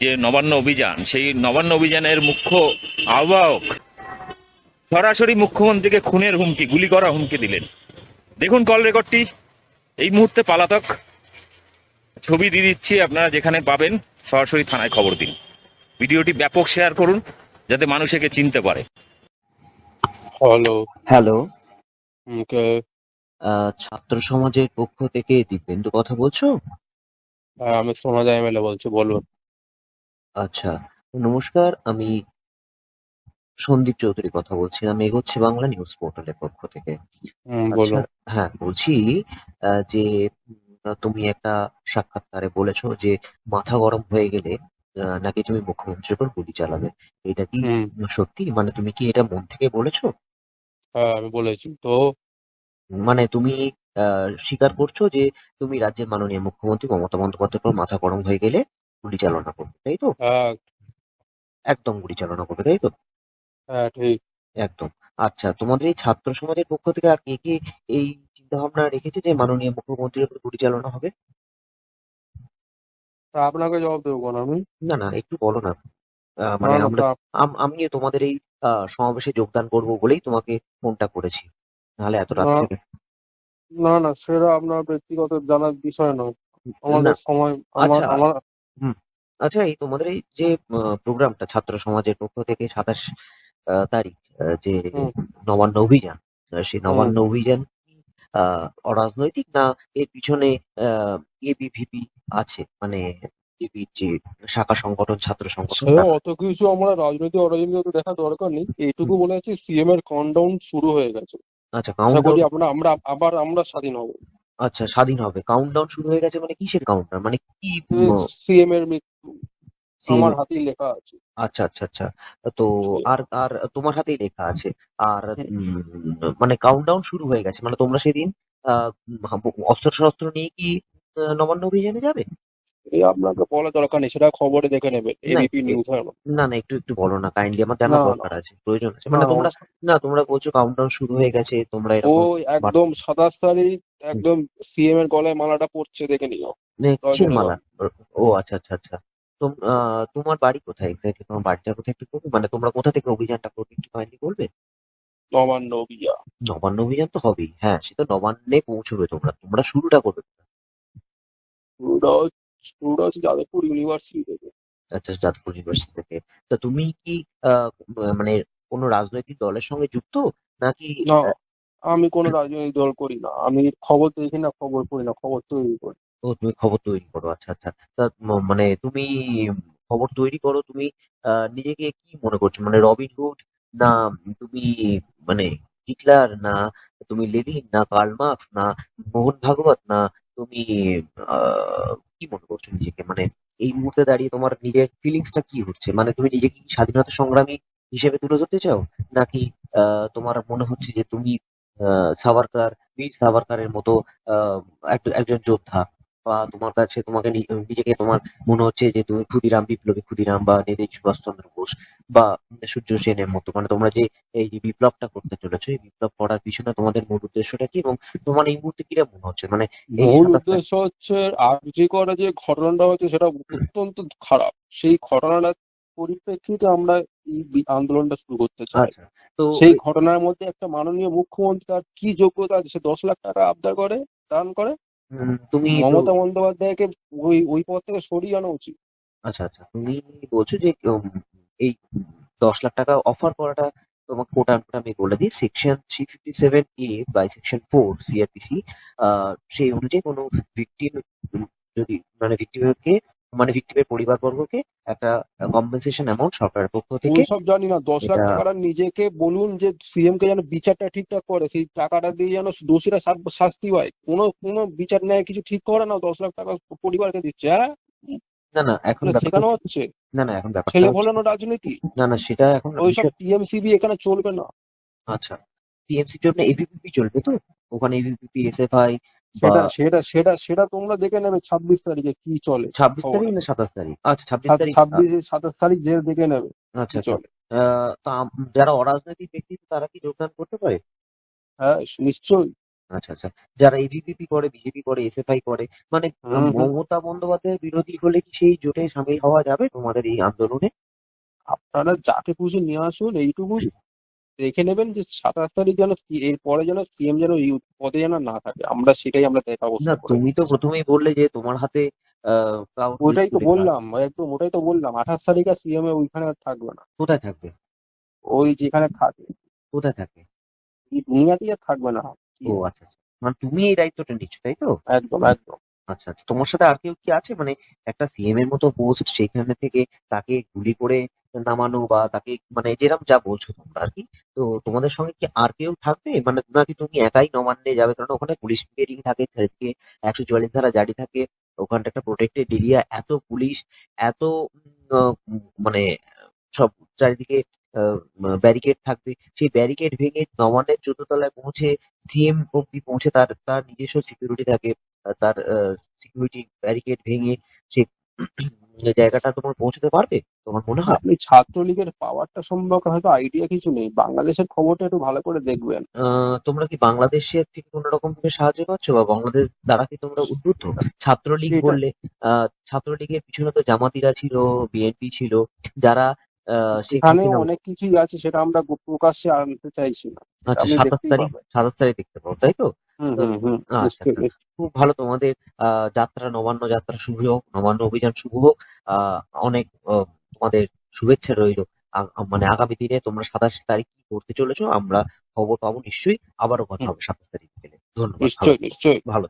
যে নবান্ন অভিযান সেই নবান্ন অভিযানের মুখ্য আহ্বায়ক সরাসরি মুখ্যমন্ত্রীকে খুনের হুমকি গুলি করা হুমকি দিলেন। দেখুন কল রেকর্ডটি এই মুহূর্তে পালাতক। ছবি দিয়ে দিচ্ছি আপনারা যেখানে পাবেন সরাসরি থানায় খবর দিন। ভিডিওটি ব্যাপক শেয়ার করুন যাতে মানুষ একে চিনতে পারে। হ্যালো হ্যালো কে ছাত্র সমাজের পক্ষ থেকে দিব্যেন্দু কথা বলছো? হ্যাঁ আমি সোনাদা এমএলএ বলছি বলুন। আচ্ছা নমস্কার আমি সন্দীপ চৌধুরী কথা বলছিলাম এগোচ্ছে বাংলা নিউজ পোর্টালের পক্ষ থেকে। হুম আচ্ছা হ্যাঁ বলছি আহ, যে উম, তুমি একটা সাক্ষাৎকারে বলেছ যে মাথা গরম হয়ে গেলে আহ, নাকি তুমি মুখ্যমন্ত্রীর উপর গুলি চালাবে। এটা কি হুম সত্যি? মানে তুমি কি এটা মন থেকে বলেছ? হ্যাঁ আমি বলেছি। তো মানে তুমি আহ, স্বীকার করছ যে তুমি রাজ্যের মাননীয় মুখ্যমন্ত্রী মমতা বন্দ্যোপাধ্যায়ের উপর মাথা গরম হয়ে গেলে গুলি চালনা করবে তাই তো? হ্যাঁ। একদম গুলি চালনা করবে তাই তো? হ্যাঁ ঠিক। একদম। আচ্ছা তোমাদের এই ছাত্র সমাজের পক্ষ থেকে আর কে কে এই চিন্তা ভাবনা রেখেছে যে মাননীয় মুখ্যমন্ত্রীর উপর গুলি চালানো হবে? তা আপনাকে জবাব দেবো কোন আমি। না না একটু বলো না। মানে আমরা আম- তোমাদের এই সমাবেশে যোগদান করব বলেই তোমাকে ফোনটা করেছি। নাহলে এত রাত না থেকে। না না সেটা আপনার ব্যক্তিগত জানার বিষয় নয়। আমাদের না। সময় আমার আচ্ছা আমার আচ্ছা এই তোমাদের এই যে প্রোগ্রামটা ছাত্র সমাজের পক্ষ থেকে সাতাশ আহ, তারিখ যে নবান্ন অভিযান সেই নবান্ন অভিযান আহ, অরাজনৈতিক না এর পিছনে এবিভিপি আছে? মানে যে শাখা সংগঠন ছাত্র সংগঠন অত কিছু আমরা রাজনীতি অরাজনীতি দেখা দরকার নেই। এইটুকু বলে আছে সিএম এর কাউন্টডাউন শুরু হয়ে গেছে। আচ্ছা কাউন্টডাউন করি আমরা আমরা আবার আমরা স্বাধীন হব। আচ্ছা স্বাধীন হবে। কাউন্টডাউন শুরু হয়ে গেছে মানে কিসের কাউন্টডাউন মানে কি সিএম এর মৃত্যু। আমার হাতেই লেখা আছে। আচ্ছা আচ্ছা আচ্ছা। তো আর আর তোমার হাতেই লেখা আছে। আর। উম, মানে কাউন্টডাউন শুরু হয়ে গেছে। মানে তোমরা সেদিন আহ, অস্ত্র শস্ত্র নিয়ে কি নবান্ন অভিযানে যাবে? আপনাকে বলা দরকার নেই সেটা খবরে দেখে নেবেন এবিপি নিউজ না না একটু একটু বলো না কাইন্ডলি আমার জানা দরকার আছে প্রয়োজন আছে। মানে তোমরা না তোমরা বলছো কাউন্টডাউন শুরু হয়ে গেছে তোমরা ও একদম সাতাশ তারিখ একদম সিএম এর গলায় মালাটা পড়ছে দেখে নিও। মালা? ও আচ্ছা আচ্ছা আচ্ছা। তোমার বাড়ি কোথায়? এক্স্যাক্টলি তোমার বাড়িটা কোথায় একটু বলবে? মানে তোমরা কোথা থেকে অভিযানটা করবে একটু কাইন্ডলি বলবে? নবান্ন অভিযান। নবান্ন অভিযান তো হবেই। হ্যাঁ সে তো নবান্নে পৌঁছবে তোমরা। তোমরা শুরুটা করবে। কোথায়? পুরোটা হচ্ছে- যাদবপুর ইউনিভার্সিটি থেকে। আচ্ছা যাদবপুর ইউনিভার্সিটি থেকে। তা তুমি কি আহ, মানে কোনো রাজনৈতিক দলের সঙ্গে যুক্ত? নাকি না আমি কোনো রাজনৈতিক দল করি না। আমি খবর দেখি না খবর পড়ি না খবর তৈরি করি। ও তুমি খবর তৈরি করো আচ্ছা আচ্ছা। তা মানে তুমি খবর তৈরি করো তুমি আহ, নিজেকে কি মনে করছ? মানে রবিন হুড না তুমি মানে হিটলার না তুমি লেনিন না কার্ল মার্কস না মোহন ভাগবত না তুমি কি মনে করছ নিজেকে? মানে এই মুহূর্তে দাঁড়িয়ে তোমার নিজের ফিলিংসটা কি হচ্ছে? মানে তুমি নিজেকে স্বাধীনতা সংগ্রামী হিসেবে তুলে ধরতে চাও? নাকি তোমার মনে হচ্ছে যে তুমি সাভারকার, বীর সাভারকারের মতো একজন যোদ্ধা? বা তোমার কাছে তোমাকে নিজেকে তোমার মনে হচ্ছে যে তুমি ক্ষুদিরাম বিপ্লবী ক্ষুদিরাম বা নেতাজি সুভাষচন্দ্র বোস বা সূর্য সেনের মতো। মানে তোমরা যে এই যে বিপ্লবটা করতে চলেছো এই বিপ্লব করার পিছনে তোমাদের মূল উদ্দেশ্যটা কি এবং তোমার এই মুহূর্তে কীরকম মনে হচ্ছে? মানে যে মূল উদ্দেশ্য হচ্ছে আরজি করে যে ঘটনাটা হচ্ছে সেটা অত্যন্ত খারাপ। সেই ঘটনাটার পরিপ্রেক্ষিতে আমরা এই আন্দোলনটা শুরু করতে চাই। আচ্ছা তো সেই ঘটনার মধ্যে একটা মাননীয় মুখ্যমন্ত্রী তার কি যোগ্যতা আছে সে দশ লাখ টাকা আবদার করে দান করে তুমি মমতা বন্দ্যোপাধ্যায়কে ওই ওই পদ থেকে সরিয়ে আনা উচিত। আচ্ছা আচ্ছা তুমি বলছো যে এই দশ লাখ টাকা অফার করাটা তোমাকে কোটা আমি বলে দিই section three fifty seven A by section four CrPC সেই অনুযায়ী কোনো ভিকটিম যদি মানে ভিকটিমকে মানে ভিকটিমের পরিবারবর্গকে একটা কম্পেনসেশন অ্যামাউন্ট সরকারের পক্ষ থেকে ওইসব জানি না দশ লাখ টাকাটা নিজেকে বলুন যে সিএম কে যেন বিচারটা ঠিকঠাক করে সেই টাকাটা দিয়ে যেন দোষীরা শাস্তি হয় কোনো কোনো বিচার নেয় কিছু ঠিক করে না দশ লাখ টাকা পরিবারকে দিচ্ছে। হ্যাঁ না না এখন শেখানো হচ্ছে। না না এখন ব্যাপারটা ছেলে ফলানো রাজনীতি। না না সেটা এখন ওইসব টিএমসিবি এখানে চলবে না। আচ্ছা টিএমসি জন্য এবিপিপি চলবে তো? ওখানে এবিপিপি এসএফআই সেটা সেটা সেটা সেটা তোমরা দেখে নেবে ছাব্বিশ তারিখে কি চলে ছাব্বিশ তারিখ না সাতাশ তারিখ? আচ্ছা ছাব্বিশ তারিখ ছাব্বিশ সাতাশ তারিখ যে দেখে নেবে আচ্ছা আচ্ছা। চলে। আহ, তা যারা অরাজনৈতিক ব্যক্তি তারা কি যোগদান করতে পারে? হ্যাঁ নিশ্চয়ই। আচ্ছা আচ্ছা। যারা এবিপিপি করে বিজেপি করে এসএফআই করে মানে। মমতা বন্দ্যোপাধ্যায় বিরোধী হলে কি সেই জোটে সামিল হওয়া যাবে তোমাদের এই আন্দোলনে? আপনারা যাকে খুশি নিয়ে আসুন এইটুকু দেখে নেবেন যে সাতাশ তারিখ যেন এর পরে যেন সিএম যেন এই পদে যেন না থাকে। আমরা সেটাই আমরা ব্যবস্থা করব তুমি তো প্রথমেই বললে যে তোমার হাতে ওইটাই তো বললাম একদম ওটাই তো বললাম। আঠাশ তারিখ আর সিএম এ ওইখানে আর থাকবে না। কোথায় থাকবে? ওই যেখানে থাকে। কোথায় থাকবে এই দুনিয়াতেই আর থাকবে না। ও আচ্ছা আচ্ছা। মানে তুমি এই দায়িত্বটা নিচ্ছ তাই তো? একদম একদম। আচ্ছা আচ্ছা। তোমার সাথে আর কেউ কি আছে? মানে একটা সিএম এর মতো পোস্ট সেখানে থেকে তাকে গুলি করে নামানো বা তাকে মানে যেরকম যা বলছো তোমরা আর কি, তো তোমাদের সঙ্গে কি আর কেউ থাকবে? মানে নাকি তুমি একাই নবান্নে যাবে? কারণ ওখানে পুলিশ ব্রিগেডিং থাকে একশো চুয়াল্লিশ ধারা জারি থাকে, ওখানটা একটা প্রোটেক্টেড এরিয়া এত পুলিশ, এত মানে সব চারিদিকে ব্যারিকেড থাকবে। সেই ব্যারিকেড ভেঙে নবান্নের চোদ্দ তলায় পৌঁছে সিএম অব্দি পৌঁছে তার তার নিজস্ব সিকিউরিটি থাকে, তার সিকিউরিটি ব্যারিকেড ভেঙে সে জায়গাটা তোমার পৌঁছতে পারবে? তোমার মনে হয়? আপনি ছাত্রলীগের পাওয়ারটা সম্পর্কে হয়তো আইডিয়া কিছু নেই। বাংলাদেশের খবরটা একটু ভালো করে দেখবেন। তোমরা কি বাংলাদেশের থেকে কোনো রকম ভাবে সাহায্য পাচ্ছ? বা বাংলাদেশ দ্বারা কি তোমরা উদ্বুদ্ধ? ছাত্রলীগ বললে আহ, ছাত্রলীগের পিছনে তো জামাতিরা ছিল বিএনপি ছিল যারা হাসিনা অনেক কিছুই আছে সেটা আমরা প্রকাশ্যে আনতে চাইছি না। আচ্ছা সাতাশ তারিখ সাতাশ তারিখ দেখতে পাবো তাই তো? আচ্ছা, আচ্ছা। খুব ভালো তোমাদের যাত্রা নবান্ন যাত্রা শুভ হোক নবান্ন অভিযান শুভ হোক আহ, অনেক আহ, তোমাদের শুভেচ্ছা রইল। মানে আগামী দিনে তোমরা সাতাশ তারিখ কি করতে চলেছো আমরা খবর পাবো নিশ্চয়ই আবারও কথা হবে সাতাশ তারিখ ধন্যবাদ ভালো